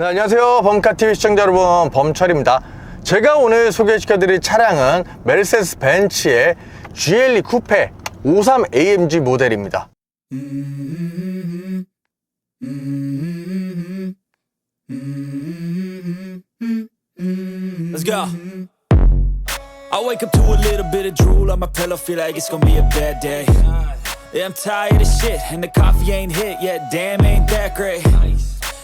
네, 안녕하세요. 범카TV 시청자 여러분, 범철입니다. 제가 오늘 소개시켜드릴 차량은 메르세스 벤츠의 GLE 쿠페 53 AMG 모델입니다. Let's go. I wake up to a little bit of drool on my pillow, feel like it's gonna be a bad day. Yeah, I'm tired of shit, and the coffee ain't hit yet. Damn, ain't that great.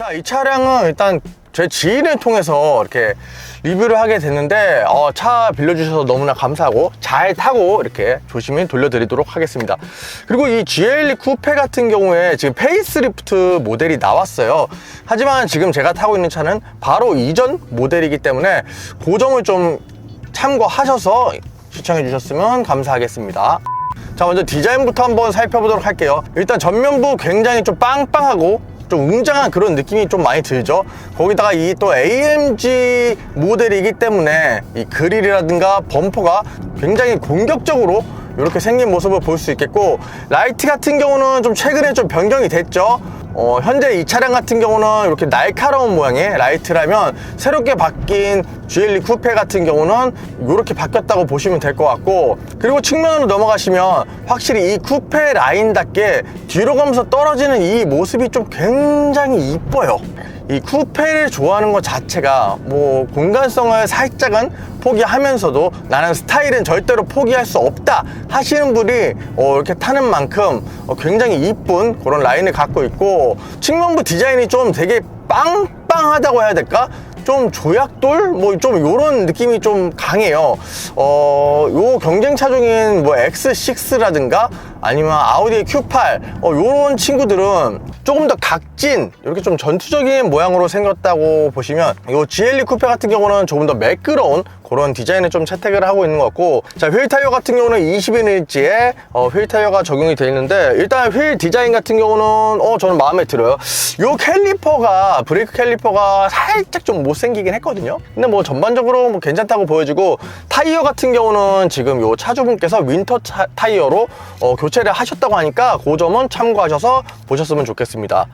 자, 이 차량은 일단 제 지인을 통해서 이렇게 리뷰를 하게 됐는데, 어, 차 빌려주셔서 너무나 감사하고, 잘 타고 이렇게 조심히 돌려드리도록 하겠습니다. 그리고 이 GLE 쿠페 같은 경우에 지금 페이스리프트 모델이 나왔어요. 하지만 지금 제가 타고 있는 차는 바로 이전 모델이기 때문에 그 점을 좀 참고하셔서 시청해 주셨으면 감사하겠습니다. 자 먼저 디자인부터 한번 살펴보도록 할게요 일단 전면부 굉장히 좀 빵빵하고 좀 웅장한 그런 느낌이 좀 많이 들죠. 거기다가 이 또 AMG 모델이기 때문에 이 그릴이라든가 범퍼가 굉장히 공격적으로 이렇게 생긴 모습을 볼 수 있겠고 라이트 같은 경우는 좀 최근에 좀 변경이 됐죠 어, 현재 이 차량 같은 경우는 이렇게 날카로운 모양의 라이트라면 새롭게 바뀐 GLE 쿠페 같은 경우는 이렇게 바뀌었다고 보시면 될 것 같고 그리고 측면으로 넘어가시면 확실히 이 쿠페 라인답게 뒤로 가면서 떨어지는 이 모습이 좀 굉장히 이뻐요. 이 쿠페를 좋아하는 것 자체가 뭐 공간성을 살짝은 포기하면서도 나는 스타일은 절대로 포기할 수 없다 하시는 분이 어, 이렇게 타는 만큼 어, 굉장히 이쁜 그런 라인을 갖고 있고 측면부 디자인이 좀 되게 빵빵하다고 해야 될까? 좀 조약돌 뭐 좀 요런 느낌이 좀 강해요 어요 경쟁차 중인 뭐 X6라든가 아니면 아우디의 Q8 어 요런 친구들은 조금 더 각진 이렇게 좀 전투적인 모양으로 생겼다고 보시면 요 GLE 쿠페 같은 경우는 조금 더 매끄러운 그런 디자인을 좀 채택을 하고 있는 것 같고 자 휠 타이어 같은 경우는 21인치의 어, 휠 타이어가 적용이 되어 있는데 일단 휠 디자인 같은 경우는 어 저는 마음에 들어요. 요 캘리퍼가 브레이크 캘리퍼가 살짝 좀 못생기긴 했거든요. 근데 뭐 전반적으로 뭐 괜찮다고 보여지고 타이어 같은 경우는 지금 요 차주분께서 윈터 차- 타이어로 어, 교체 를 하셨다고 하니까 그 점은 참고하셔서 보셨으면 좋겠습니다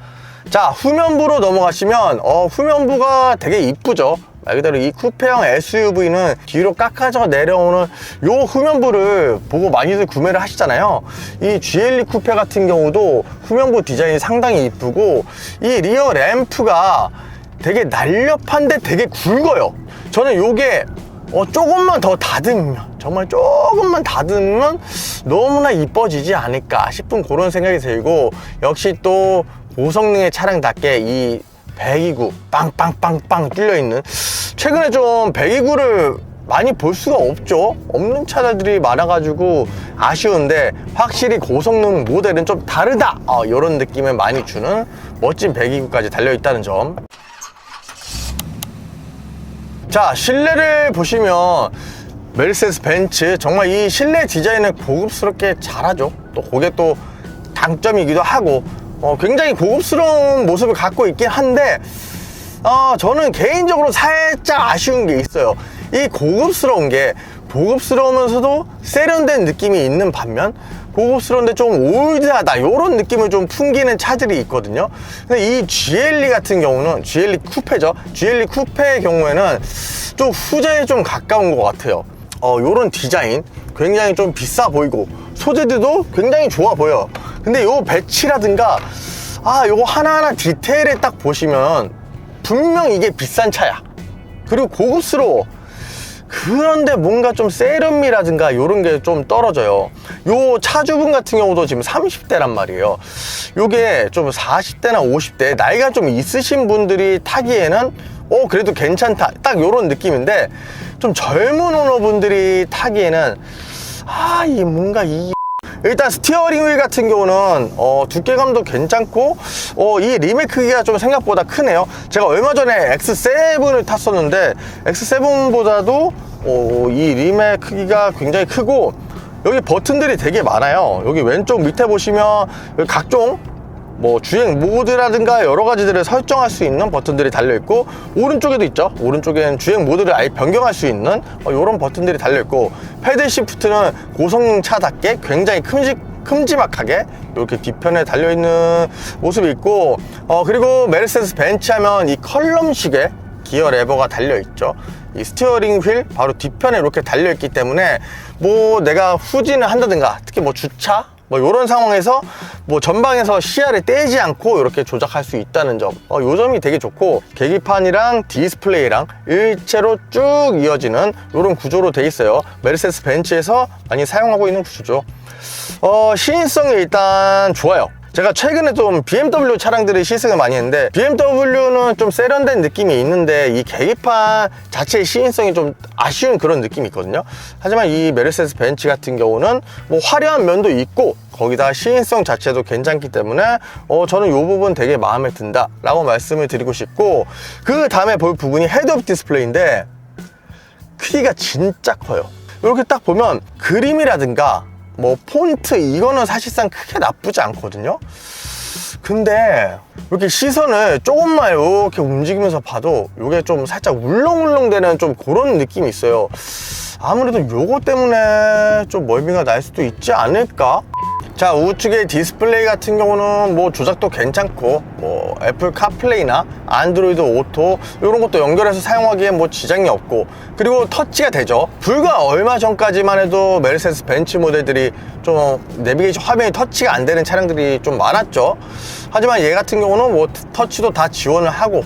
자 후면부로 넘어가시면 어, 후면부가 되게 이쁘죠 말 그대로 이 쿠페형 SUV는 뒤로 깎아져 내려오는 요 후면부를 보고 많이들 구매를 하시잖아요. 이 GLE 쿠페 같은 경우도 후면부 디자인이 상당히 이쁘고 이 리어 램프가 되게 날렵한데 되게 굵어요. 저는 요게 어, 조금만 더 다듬으면 정말 조금만 다듬으면 너무나 이뻐지지 않을까 싶은 그런 생각이 들고 역시 또 고성능의 차량답게 이 배기구 빵빵빵빵 뚫려 있는 최근에 좀 배기구를 많이 볼 수가 없죠. 없는 차들이 많아가지고 아쉬운데 확실히 고성능 모델은 좀 다르다. 어, 이런 느낌을 많이 주는 멋진 배기구까지 달려 있다는 점 자 실내를 보시면 메르세스 벤츠 정말 이 실내 디자인을 고급스럽게 잘하죠. 또 그게 또 장점이기도 하고 어, 굉장히 고급스러운 모습을 갖고 있긴 한데 어, 저는 개인적으로 살짝 아쉬운 게 있어요. 이 고급스러운 게 고급스러우면서도 세련된 느낌이 있는 반면 고급스러운데 좀 올드하다. 이런 느낌을 좀 풍기는 차들이 있거든요. 근데 이 GLE 같은 경우는 GLE 쿠페죠. GLE 쿠페의 경우에는 좀 후자에 좀 가까운 것 같아요. 어, 요런 디자인 굉장히 좀 비싸 보이고 소재들도 굉장히 좋아 보여. 근데 요 배치라든가 아 요거 하나하나 디테일에 딱 보시면 분명 이게 비싼 차야. 그리고 고급스러워 그런데 뭔가 좀 세련미라든가 이런 게 좀 떨어져요. 요 차주분 같은 경우도 지금 30대란 말이에요. 요게 좀 40대나 50대 나이가 좀 있으신 분들이 타기에는 어 그래도 괜찮다. 딱 요런 느낌인데 좀 젊은 오너분들이 타기에는 아 이 뭔가 이 일단 스티어링 휠 같은 경우는 어, 두께감도 괜찮고 어, 이 림의 크기가 좀 생각보다 크네요 제가 얼마 전에 X7을 탔었는데 X7보다도 어, 이 림의 크기가 굉장히 크고 여기 버튼들이 되게 많아요. 여기 왼쪽 밑에 보시면 각종 뭐 주행 모드라든가 여러 가지들을 설정할 수 있는 버튼들이 달려 있고 오른쪽에도 있죠. 오른쪽엔 주행 모드를 아예 변경할 수 있는 이런 버튼들이 달려 있고 패드 시프트는 고성능 차답게 굉장히 큼직 큼지막하게 이렇게 뒤편에 달려 있는 모습이 있고 어 그리고 메르세데스 벤츠 하면 이 컬럼식의 기어 레버가 달려 있죠. 이 스티어링 휠 바로 뒤편에 이렇게 달려 있기 때문에 뭐 내가 후진을 한다든가 특히 뭐 주차 뭐 이런 상황에서 뭐 전방에서 시야를 떼지 않고 이렇게 조작할 수 있다는 점, 어, 요 점이 되게 좋고 계기판이랑 디스플레이랑 일체로 쭉 이어지는 이런 구조로 돼 있어요. 메르세스 벤츠에서 많이 사용하고 있는 구조죠. 어, 시인성이 일단 좋아요. 제가 최근에 좀 BMW 차량들을 시승을 많이 했는데 BMW는 좀 세련된 느낌이 있는데 이 계기판 자체의 시인성이 좀 아쉬운 그런 느낌이 있거든요 하지만 이 메르세스 벤츠 같은 경우는 뭐 화려한 면도 있고 거기다 시인성 자체도 괜찮기 때문에 어, 저는 이 부분 되게 마음에 든다 라고 말씀을 드리고 싶고 그 다음에 볼 부분이 헤드업 디스플레이인데 크기가 진짜 커요. 이렇게 딱 보면 그림이라든가 뭐 폰트 이거는 사실상 크게 나쁘지 않거든요. 근데 이렇게 시선을 조금만 이렇게 움직이면서 봐도 이게 좀 살짝 울렁울렁 되는 좀 그런 느낌이 있어요. 아무래도 요거 때문에 좀 멀미가 날 수도 있지 않을까 자 우측의 디스플레이 같은 경우는 뭐 조작도 괜찮고 뭐 애플 카플레이나 안드로이드 오토 이런 것도 연결해서 사용하기엔 뭐 지장이 없고 그리고 터치가 되죠. 불과 얼마 전까지만 해도 메르세스 벤츠 모델들이 좀 내비게이션 화면이 터치가 안 되는 차량들이 좀 많았죠. 하지만 얘 같은 경우는 뭐 터치도 다 지원을 하고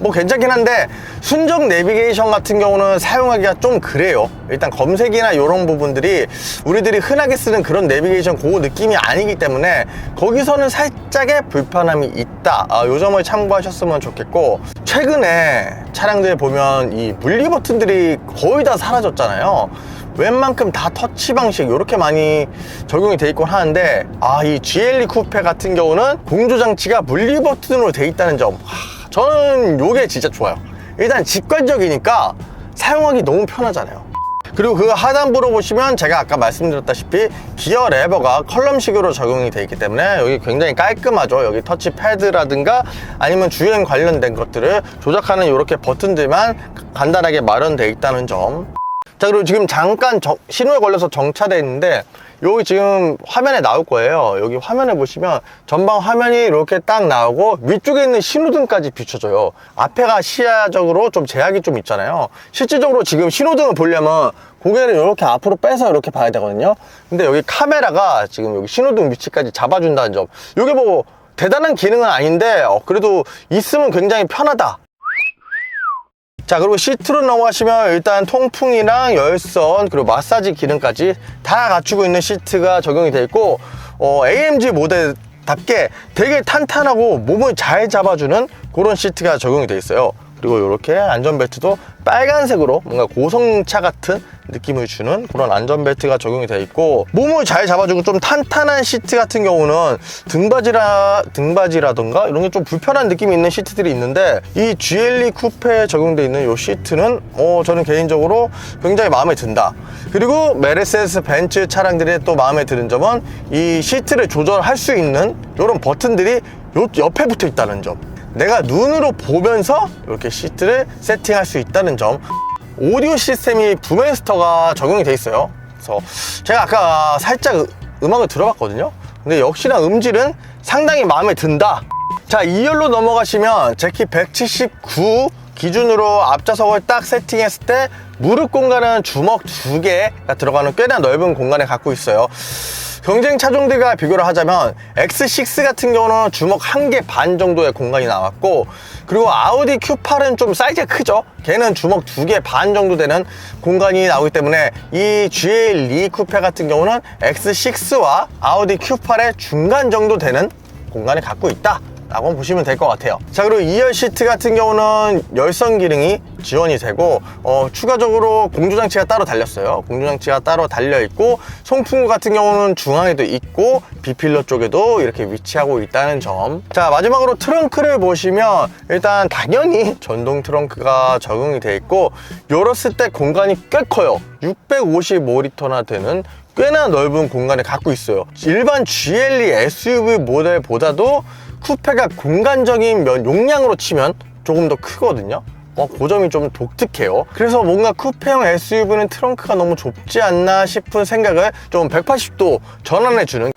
뭐 괜찮긴 한데 순정 내비게이션 같은 경우는 사용하기가 좀 그래요. 일단 검색이나 이런 부분들이 우리들이 흔하게 쓰는 그런 내비게이션 그 느낌이 아니기 때문에 거기서는 살짝의 불편함이 있다. 아, 요 점을 참고하셨으면 좋겠고 최근에 차량들 보면 이 분리 버튼들이 거의 다 사라졌잖아요. 웬만큼 다 터치 방식 이렇게 많이 적용이 돼 있곤 하는데 아 이 GLE 쿠페 같은 경우는 공조 장치가 분리 버튼으로 돼 있다는 점. 하, 저는 요게 진짜 좋아요. 일단 직관적이니까 사용하기 너무 편하잖아요. 그리고 그 하단부로 보시면 제가 아까 말씀드렸다시피 기어 레버가 컬럼식으로 적용이 되어 있기 때문에 여기 굉장히 깔끔하죠. 여기 터치 패드라든가 아니면 주행 관련된 것들을 조작하는 이렇게 버튼들만 간단하게 마련되어 있다는 점. 자 그리고 지금 잠깐 정- 신호에 걸려서 정차돼 있는데 여기 지금 화면에 나올 거예요. 여기 화면에 보시면 전방 화면이 이렇게 딱 나오고 위쪽에 있는 신호등까지 비춰져요. 앞에가 시야적으로 좀 제약이 좀 있잖아요. 실질적으로 지금 신호등을 보려면 고개를 이렇게 앞으로 빼서 이렇게 봐야 되거든요. 근데 여기 카메라가 지금 여기 신호등 위치까지 잡아준다는 점. 이게 뭐 대단한 기능은 아닌데 어, 그래도 있으면 굉장히 편하다 자 그리고 시트로 넘어가시면 일단 통풍이랑 열선 그리고 마사지 기능까지 다 갖추고 있는 시트가 적용이 되어 있고 어, AMG 모델답게 되게 탄탄하고 몸을 잘 잡아주는 그런 시트가 적용이 되어 있어요 그리고 이렇게 안전벨트도 빨간색으로 뭔가 고성차 같은 느낌을 주는 그런 안전벨트가 적용이 되어 있고 몸을 잘 잡아주고 좀 탄탄한 시트 같은 경우는 등받이라 등받이라던가 이런 게 좀 불편한 느낌이 있는 시트들이 있는데 이 GLE 쿠페에 적용되어 있는 이 시트는 어 저는 개인적으로 굉장히 마음에 든다. 그리고 메르세스 벤츠 차량들의 또 마음에 드는 점은 이 시트를 조절할 수 있는 이런 버튼들이 요 옆에 붙어 있다는 점 내가 눈으로 보면서 이렇게 시트를 세팅할 수 있다는 점. 오디오 시스템이 부메스터가 적용이 돼 있어요. 그래서 제가 아까 살짝 으- 음악을 들어봤거든요. 근데 역시나 음질은 상당히 마음에 든다. 자 2열로 넘어가시면 제키 179 기준으로 앞좌석을 딱 세팅했을 때 무릎 공간은 주먹 두 개가 들어가는 꽤나 넓은 공간을 갖고 있어요 경쟁 차종들과 비교를 하자면 X6 같은 경우는 주먹 한 개 반 정도의 공간이 나왔고 그리고 아우디 Q8은 좀 사이즈가 크죠? 걔는 주먹 두 개 반 정도 되는 공간이 나오기 때문에 이 GL2 쿠페 같은 경우는 X6와 아우디 Q8의 중간 정도 되는 공간을 갖고 있다 라고 보시면 될 것 같아요. 자 그리고 2열 시트 같은 경우는 열선 기능이 지원이 되고 어, 추가적으로 공조장치가 따로 달렸어요. 공조장치가 따로 달려 있고 송풍구 같은 경우는 중앙에도 있고 비필러 쪽에도 이렇게 위치하고 있다는 점자 마지막으로 트렁크를 보시면 일단 당연히 전동 트렁크가 적용이 돼 있고 열었을 때 공간이 꽤 커요. 655리터나 되는 꽤나 넓은 공간을 갖고 있어요. 일반 GLE SUV 모델보다도 쿠페가 공간적인 면 용량으로 치면 조금 더 크거든요. 어, 그 점이 좀 독특해요. 그래서 뭔가 쿠페형 SUV는 트렁크가 너무 좁지 않나 싶은 생각을 좀 180도 전환해주는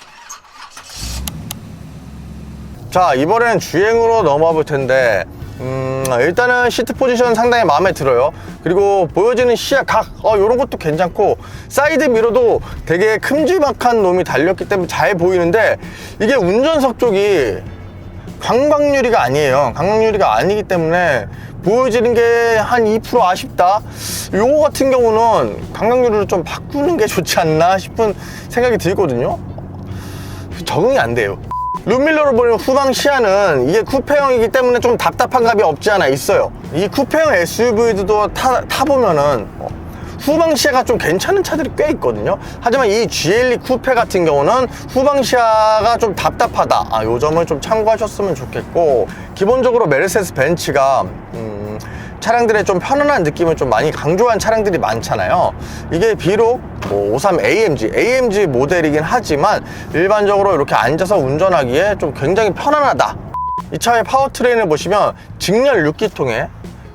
자 이번엔 주행으로 넘어가 볼 텐데 음, 일단은 시트 포지션 상당히 마음에 들어요 그리고 보여지는 시야 각 어, 이런 것도 괜찮고 사이드 미러도 되게 큼지막한 놈이 달렸기 때문에 잘 보이는데 이게 운전석 쪽이 광박유리가 아니에요 광박유리가 아니기 때문에 보여지는 게 한 2% 아쉽다 요거 같은 경우는 광박유리를 좀 바꾸는 게 좋지 않나 싶은 생각이 들거든요 적응이 안 돼요. 룸밀러로 보는 후방 시야는 이게 쿠페형이기 때문에 좀 답답한 감이 없지 않아 있어요. 이 쿠페형 SUV도 타, 타보면은 어, 후방 시야가 좀 괜찮은 차들이 꽤 있거든요. 하지만 이 GLE 쿠페 같은 경우는 후방 시야가 좀 답답하다. 아, 요 점을 좀 참고하셨으면 좋겠고 기본적으로 메르세스 벤츠가 음, 차량들의 좀 편안한 느낌을 좀 많이 강조한 차량들이 많잖아요. 이게 비록 뭐 53 AMG, AMG 모델이긴 하지만 일반적으로 이렇게 앉아서 운전하기에 좀 굉장히 편안하다. 이 차의 파워트레인을 보시면 직렬 6기통에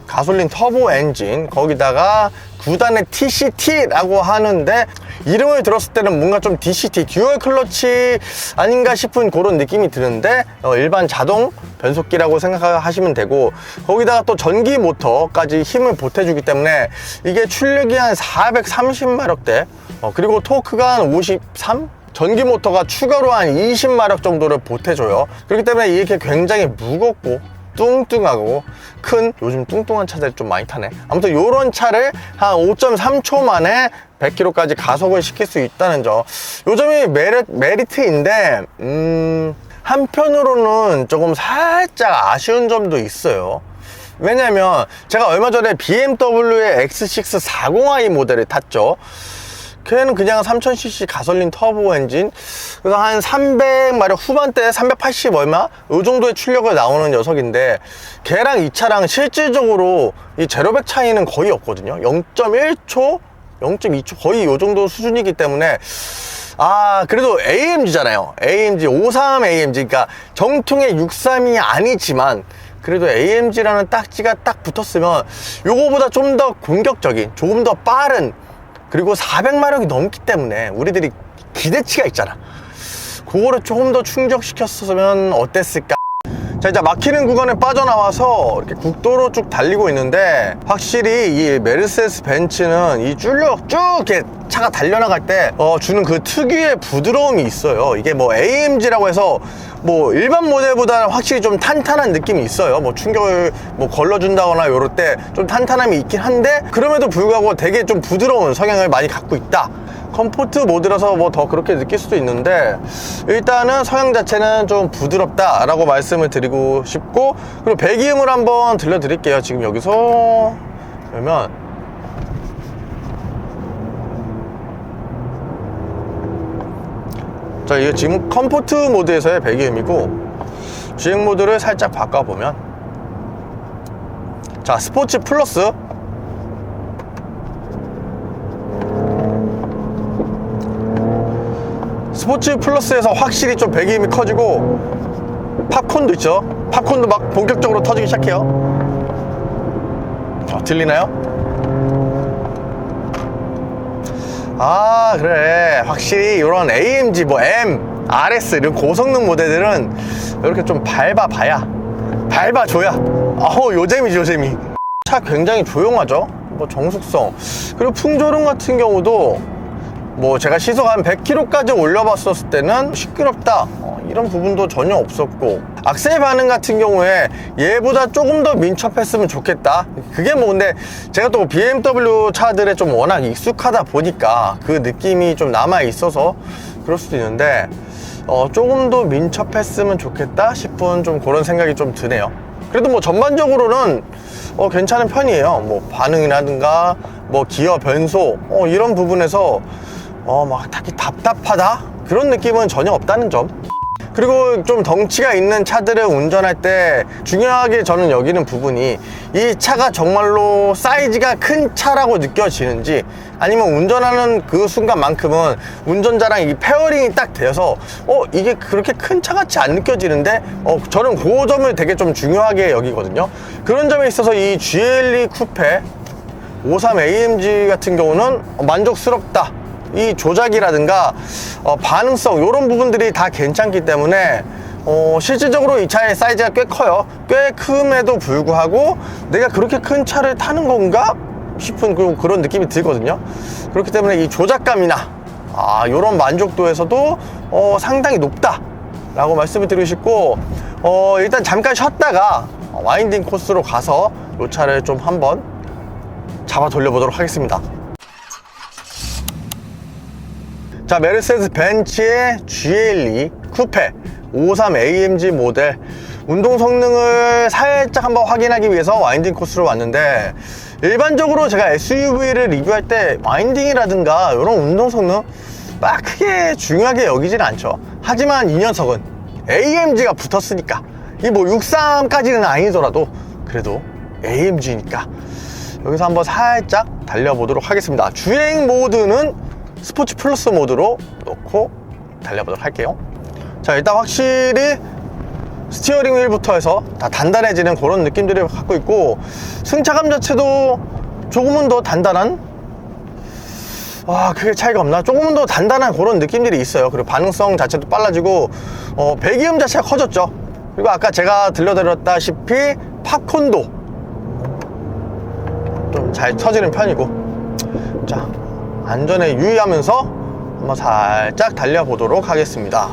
가솔린 터보 엔진 거기다가 9단의 TCT라고 하는데 이름을 들었을 때는 뭔가 좀 DCT 듀얼 클러치 아닌가 싶은 그런 느낌이 드는데 어, 일반 자동 변속기라고 생각하시면 되고 거기다가 또 전기 모터까지 힘을 보태주기 때문에 이게 출력이 한 430마력대 어, 그리고 토크가 한 53? 전기 모터가 추가로 한 20마력 정도를 보태줘요 그렇기 때문에 이렇게 굉장히 무겁고 뚱뚱하고 큰 요즘 뚱뚱한 차들이 좀 많이 타네. 아무튼 요런 차를 한 5.3초 만에 100km까지 가속을 시킬 수 있다는 점. 요점이 메리, 메리트인데 음 한편으로는 조금 살짝 아쉬운 점도 있어요. 왜냐면 제가 얼마 전에 BMW의 X6 40i 모델을 탔죠 걔는 그냥 3000cc 가솔린 터보 엔진. 그래서 한 300마력 후반대 380 얼마? 이 정도의 출력을 나오는 녀석인데 걔랑 이 차랑 실질적으로 이 제로백 차이는 거의 없거든요. 0.1초 0.2초 거의 이 정도 수준이기 때문에 아 그래도 AMG잖아요. AMG 53 AMG 그러니까 정통의 63이 아니지만 그래도 AMG라는 딱지가 딱 붙었으면 요거보다 좀 더 공격적인 조금 더 빠른 그리고 400마력이 넘기 때문에 우리들이 기대치가 있잖아. 그거를 조금 더 충족시켰으면 어땠을까? 자, 이제 막히는 구간에 빠져나와서 이렇게 국도로 쭉 달리고 있는데 확실히 이 메르세스 벤츠는 이 줄력 쭉 이렇게 차가 달려나갈 때 어, 주는 그 특유의 부드러움이 있어요. 이게 뭐 AMG라고 해서 뭐 일반 모델보다는 확실히 좀 탄탄한 느낌이 있어요. 뭐 충격을 뭐 걸러준다거나 요럴 때 좀 탄탄함이 있긴 한데 그럼에도 불구하고 되게 좀 부드러운 성향을 많이 갖고 있다. 컴포트 모드라서 뭐 더 그렇게 느낄 수도 있는데 일단은 성향 자체는 좀 부드럽다라고 말씀을 드리고 싶고 그리고 배기음을 한번 들려드릴게요. 지금 여기서 그러면. 자 이게 지금 컴포트 모드에서의 배기음이고 주행 모드를 살짝 바꿔보면. 자 스포츠 플러스 스포츠 플러스에서 확실히 좀 배기음이 커지고 팝콘도 있죠? 팝콘도 막 본격적으로 터지기 시작해요. 어, 들리나요? 아 그래. 확실히 이런 AMG 뭐 M, RS 이런 고성능 모델들은 이렇게 좀 밟아봐야 밟아줘야. 어우 요재미지 요재미. 차 굉장히 조용하죠? 뭐 정숙성. 그리고 풍조름 같은 경우도 뭐 제가 시속 한 100km까지 올려봤었을 때는 시끄럽다. 어, 이런 부분도 전혀 없었고. 악셀 반응 같은 경우에 얘보다 조금 더 민첩했으면 좋겠다. 그게 뭐 근데 제가 또 BMW 차들에 좀 워낙 익숙하다 보니까 그 느낌이 좀 남아 있어서 그럴 수도 있는데 어, 조금 더 민첩했으면 좋겠다 싶은 좀 그런 생각이 좀 드네요. 그래도 뭐 전반적으로는 어, 괜찮은 편이에요. 뭐 반응이라든가 뭐 기어 변소 어, 이런 부분에서 어, 막 딱히 답답하다? 그런 느낌은 전혀 없다는 점. 그리고 좀 덩치가 있는 차들을 운전할 때 중요하게 저는 여기는 부분이 이 차가 정말로 사이즈가 큰 차라고 느껴지는지 아니면 운전하는 그 순간만큼은 운전자랑 이 페어링이 딱 되어서 어 이게 그렇게 큰 차 같이 안 느껴지는데 어 저는 그 점을 되게 좀 중요하게 여기거든요 그런 점에 있어서 이 GLE 쿠페 53 AMG 같은 경우는 만족스럽다. 이 조작이라든가 어, 반응성 이런 부분들이 다 괜찮기 때문에 어, 실질적으로 이 차의 사이즈가 꽤 커요. 꽤 큼에도 불구하고 내가 그렇게 큰 차를 타는 건가 싶은 그- 그런 느낌이 들거든요. 그렇기 때문에 이 조작감이나 아, 이런 만족도에서도 어, 상당히 높다 라고 말씀을 드리고 싶고 어, 일단 잠깐 쉬었다가 와인딩 코스로 가서 이 차를 좀 한번 잡아 돌려보도록 하겠습니다. 자, 메르세데스 벤츠의 GLE 쿠페 53 AMG 모델 운동 성능을 살짝 한번 확인하기 위해서 와인딩 코스로 왔는데 일반적으로 제가 SUV를 리뷰할 때 와인딩이라든가 이런 운동 성능 막 크게 중요하게 여기진 않죠. 하지만 이 녀석은 AMG가 붙었으니까 이 뭐 63까지는 아니더라도 그래도 AMG니까 여기서 한번 살짝 달려보도록 하겠습니다. 주행 모드는 스포츠 플러스 모드로 놓고 달려보도록 할게요. 자, 일단 확실히 스티어링 휠부터 해서 다 단단해지는 그런 느낌들을 갖고 있고 승차감 자체도 조금은 더 단단한 와 크게 차이가 없나? 조금은 더 단단한 그런 느낌들이 있어요. 그리고 반응성 자체도 빨라지고 어, 배기음 자체가 커졌죠. 그리고 아까 제가 들려드렸다시피 팝콘도 좀 잘 터지는 편이고. 자 안전에 유의하면서 한번 살짝 달려보도록 하겠습니다.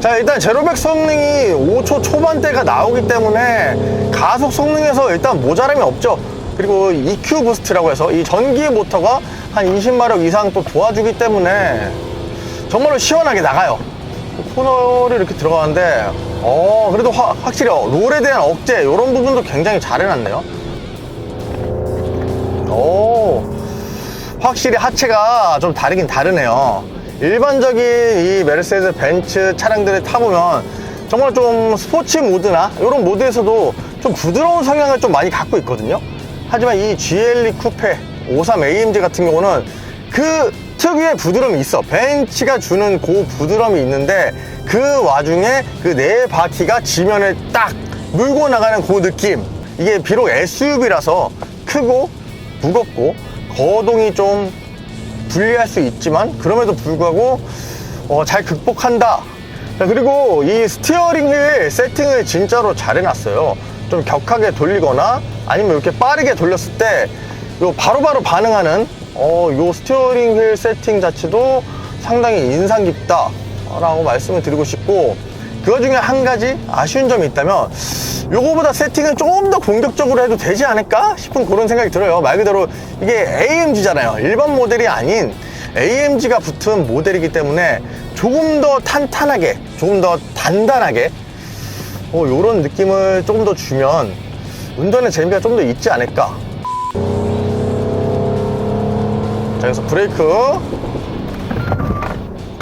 자 일단 제로백 성능이 5초 초반대가 나오기 때문에 가속 성능에서 일단 모자람이 없죠. 그리고 EQ 부스트라고 해서 이 전기 모터가 한 20마력 이상 또 도와주기 때문에 정말로 시원하게 나가요. 코너를 이렇게 들어가는데 어 그래도 화- 확실히 롤에 대한 억제 이런 부분도 굉장히 잘 해놨네요 오 확실히 하체가 좀 다르긴 다르네요. 일반적인 이 메르세데스 벤츠 차량들을 타보면 정말 좀 스포츠 모드나 이런 모드에서도 좀 부드러운 성향을 좀 많이 갖고 있거든요. 하지만 이 GLE 쿠페 53 AMG 같은 경우는 그 특유의 부드러움이 있어. 벤츠가 주는 그 부드러움이 있는데 그 와중에 그 네 바퀴가 지면을 딱 물고 나가는 그 느낌. 이게 비록 SUV라서 크고 무겁고 거동이 좀 불리할 수 있지만 그럼에도 불구하고 어, 잘 극복한다. 자, 그리고 이 스티어링 휠 세팅을 진짜로 잘 해놨어요. 좀 격하게 돌리거나 아니면 이렇게 빠르게 돌렸을 때 요 바로바로 반응하는 어, 요 스티어링 휠 세팅 자체도 상당히 인상 깊다 라고 말씀을 드리고 싶고 그 중에 한 가지 아쉬운 점이 있다면 요거보다 세팅은 조금 더 공격적으로 해도 되지 않을까 싶은 그런 생각이 들어요. 말 그대로 이게 AMG잖아요. 일반 모델이 아닌 AMG가 붙은 모델이기 때문에 조금 더 탄탄하게 조금 더 단단하게 어, 요런 느낌을 조금 더 주면 운전의 재미가 좀 더 있지 않을까. 자 여기서 브레이크.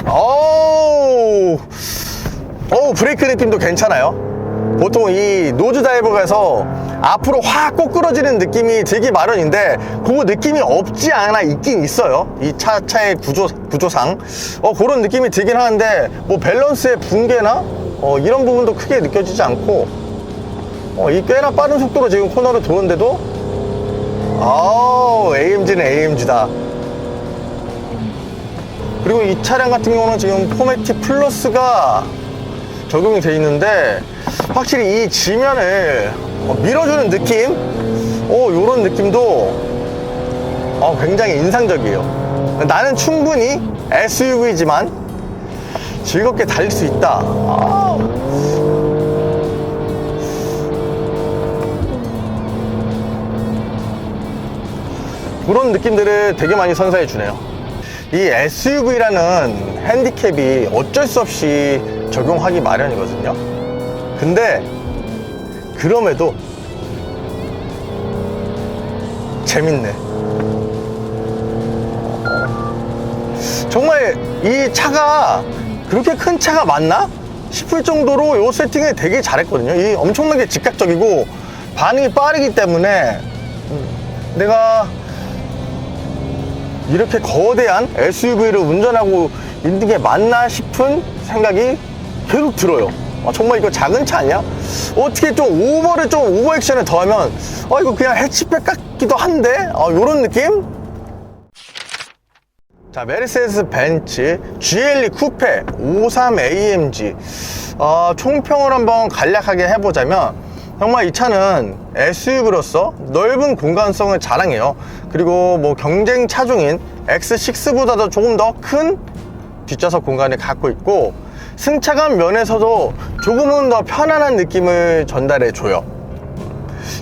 어우 어우 브레이크 느낌도 괜찮아요. 보통 이 노즈 다이버가서 앞으로 확 꼬꾸러지는 느낌이 들기 마련인데 그 느낌이 없지 않아 있긴 있어요. 이 차, 차의 구조, 구조상. 어, 그런 느낌이 들긴 하는데 뭐 밸런스의 붕괴나 어, 이런 부분도 크게 느껴지지 않고 어, 이 꽤나 빠른 속도로 지금 코너를 도는데도 아우 AMG는 AMG다. 그리고 이 차량 같은 경우는 지금 포메티 플러스가 적용이 돼 있는데 확실히 이 지면을 어, 밀어주는 느낌? 오 요런 느낌도 어, 굉장히 인상적이에요. 나는 충분히 SUV지만 즐겁게 달릴 수 있다. 아. 그런 느낌들을 되게 많이 선사해 주네요 이 SUV라는 핸디캡이 어쩔 수 없이 적용하기 마련이거든요. 근데 그럼에도 재밌네. 정말 이 차가 그렇게 큰 차가 맞나? 싶을 정도로 이 세팅을 되게 잘했거든요. 이 엄청나게 즉각적이고 반응이 빠르기 때문에 음, 내가 이렇게 거대한 SUV를 운전하고 있는 게 맞나 싶은 생각이 계속 들어요. 아, 정말 이거 작은 차 아니야? 어떻게 좀 오버를 좀 오버 액션을 더하면 아 이거 그냥 해치백 같기도 한데 아, 요런 느낌? 자 메르세데스 벤츠 GLE 쿠페 53 AMG 어, 총평을 한번 간략하게 해보자면 정말 이 차는 SUV로서 넓은 공간성을 자랑해요. 그리고 뭐 경쟁 차종인 X6보다도 조금 더 큰 뒷좌석 공간을 갖고 있고 승차감 면에서도 조금은 더 편안한 느낌을 전달해 줘요.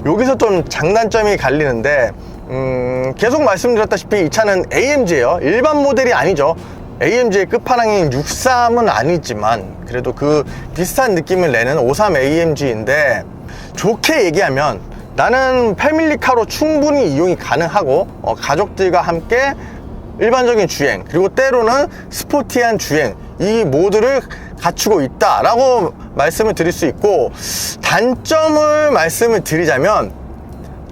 여기서 좀 장단점이 갈리는데 음, 계속 말씀드렸다시피 이 차는 AMG예요. 일반 모델이 아니죠. AMG의 끝판왕인 63은 아니지만 그래도 그 비슷한 느낌을 내는 53 AMG인데 좋게 얘기하면 나는 패밀리카로 충분히 이용이 가능하고 어, 가족들과 함께 일반적인 주행 그리고 때로는 스포티한 주행 이 모두를 갖추고 있다라고 말씀을 드릴 수 있고 단점을 말씀을 드리자면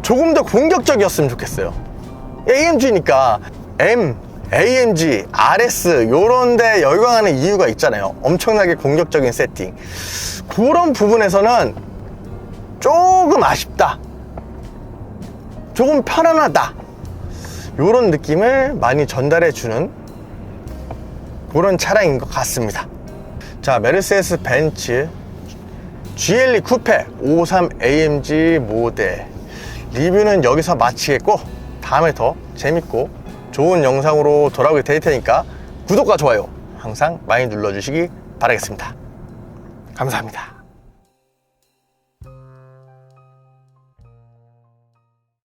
조금 더 공격적이었으면 좋겠어요. AMG니까 M, AMG, RS 요런 데 열광하는 이유가 있잖아요. 엄청나게 공격적인 세팅. 그런 부분에서는 조금 아쉽다. 조금 편안하다. 요런 느낌을 많이 전달해 주는 그런 차량인 것 같습니다. 자 메르세데스 벤츠 GLE 쿠페 53 AMG 모델. 리뷰는 여기서 마치겠고 다음에 더 재밌고 좋은 영상으로 돌아오게 될 테니까 구독과 좋아요 항상 많이 눌러주시기 바라겠습니다. 감사합니다